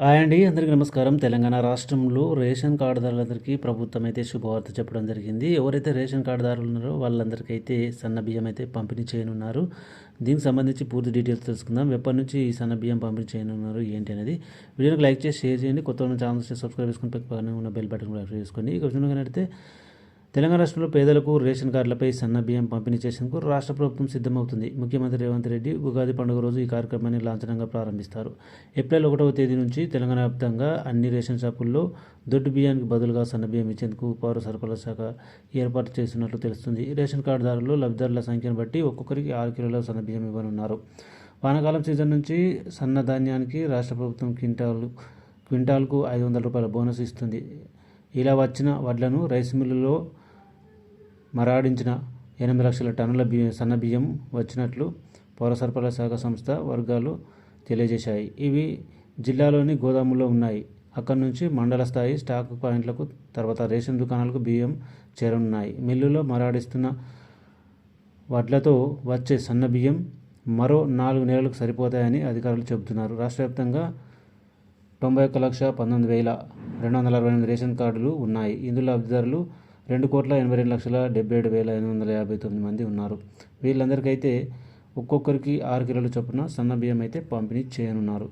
Hi అండి అందరికీ నమస్కారం. తెలంగాణ రాష్ట్రంలో రేషన్ కార్డుదారులందరికీ ప్రభుత్వం అయితే శుభవార్త చెప్పడం జరిగింది. ఎవరైతే రేషన్ కార్డుదారులు ఉన్నారో వాళ్ళందరికీ అయితే సన్న బియ్యం అయితే పంపిణీ చేయనున్నారు. దీనికి సంబంధించి పూర్తి డీటెయిల్స్ తెలుసుకుందాం. ఎప్పటి నుంచి ఈ సన్న బియ్యం పంపిణీ చేయనున్నారు ఏంటి అనేది వీడియోకి లైక్ చేసి షేర్ చేయండి. కొత్త ఉన్న ఛానల్స్ సబ్స్క్రైబ్ చేసుకుని పక్కనే ఉన్న బెల్ బటన్ కూడా ప్రెస్ చేసుకోండి. ఇక చూడగలిగితే తెలంగాణ రాష్ట్రంలో పేదలకు రేషన్ కార్డులపై సన్న బియ్యం పంపిణీ చేసేందుకు రాష్ట్ర ప్రభుత్వం సిద్ధమవుతుంది. ముఖ్యమంత్రి రేవంత్ రెడ్డి ఉగాది పండుగ రోజు ఈ కార్యక్రమాన్ని లాంఛనంగా ప్రారంభిస్తారు. ఏప్రిల్ ఒకటవ తేదీ నుంచి తెలంగాణ వ్యాప్తంగా అన్ని రేషన్ షాపుల్లో దొడ్డు బియ్యానికి బదులుగా సన్న బియ్యం ఇచ్చేందుకు పౌర సరఫరాల శాఖ ఏర్పాటు చేస్తున్నట్లు తెలుస్తుంది. రేషన్ కార్డుదారులు లబ్ధిదారుల సంఖ్యను బట్టి ఒక్కొక్కరికి ఆరు కిలోల సన్న బియ్యం ఇవ్వనున్నారు. వానాకాలం సీజన్ నుంచి సన్న ధాన్యానికి రాష్ట్ర ప్రభుత్వం క్వింటాలు క్వింటాల్కు ఐదు వందల రూపాయల బోనస్ ఇస్తుంది. ఇలా వచ్చిన వడ్లను రైస్ మిల్లులో మరాడించిన ఎనిమిది లక్షల టన్నుల బియ్యం సన్న బియ్యం వచ్చినట్లు పౌర సరఫరాల శాఖ సంస్థ వర్గాలు తెలియజేశాయి. ఇవి జిల్లాలోని గోదాముల్లో ఉన్నాయి. అక్కడి నుంచి మండల స్థాయి స్టాక్ పాయింట్లకు తర్వాత రేషన్ దుకాణాలకు బియ్యం చేరనున్నాయి. మిల్లులో మరాడిస్తున్న వడ్లతో వచ్చే సన్న బియ్యం మరో నాలుగు నెలలకు సరిపోతాయని అధికారులు చెబుతున్నారు. రాష్ట్ర వ్యాప్తంగా తొంభై ఒక్క లక్ష పంతొమ్మిది వేల రెండు వందల అరవై ఎనిమిది రేషన్ కార్డులు ఉన్నాయి. ఇందులో లబ్ధిదారులు రెండు కోట్ల ఎనభై రెండు లక్షల డెబ్బై ఏడు వేల ఎనిమిది వందల యాభై తొమ్మిది మంది ఉన్నారు. వీళ్ళందరికైతే ఒక్కొక్కరికి ఆరు కిలోల చొప్పున సన్న బియ్యం అయితే పంపిణీ చేయనున్నారు.